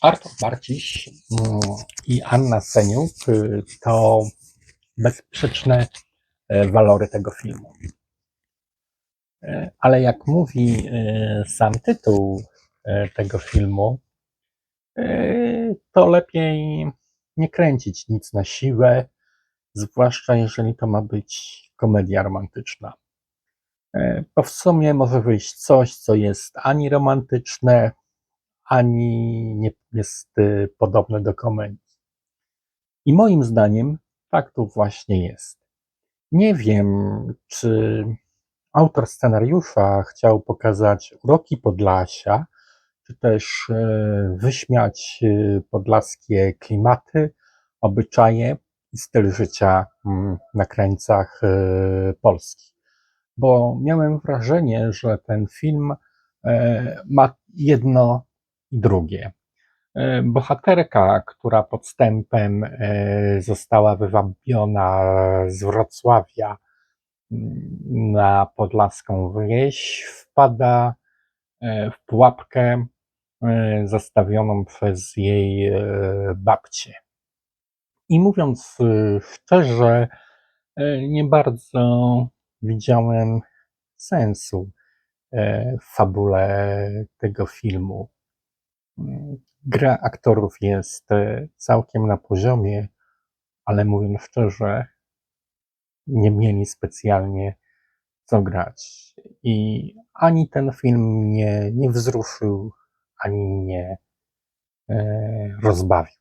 Artur Barciś mm, i Anna Seniuk y, to bezsprzeczne e, walory tego filmu. E, Ale jak mówi e, sam tytuł tego filmu, to lepiej nie kręcić nic na siłę, zwłaszcza jeżeli to ma być komedia romantyczna. Bo w sumie może wyjść coś, co jest ani romantyczne, ani nie jest y, podobne do komedii. I moim zdaniem tak tu właśnie jest. Nie wiem, czy autor scenariusza chciał pokazać uroki Podlasia, czy też e, wyśmiać e, podlaskie klimaty, obyczaje i styl życia mm, na krańcach Polski. Bo miałem wrażenie, że ten film e, ma jedno drugie. E, Bohaterka, która podstępem e, została wywabiona z Wrocławia mm, na podlaską wieś, wpada e, w pułapkę zastawioną przez jej babcię. I mówiąc szczerze, nie bardzo widziałem sensu w fabule tego filmu. Gra aktorów jest e, całkiem na poziomie, ale mówiąc szczerze, nie mieli specjalnie co grać. I ani ten film mnie nie wzruszył, ani mnie e, rozbawił.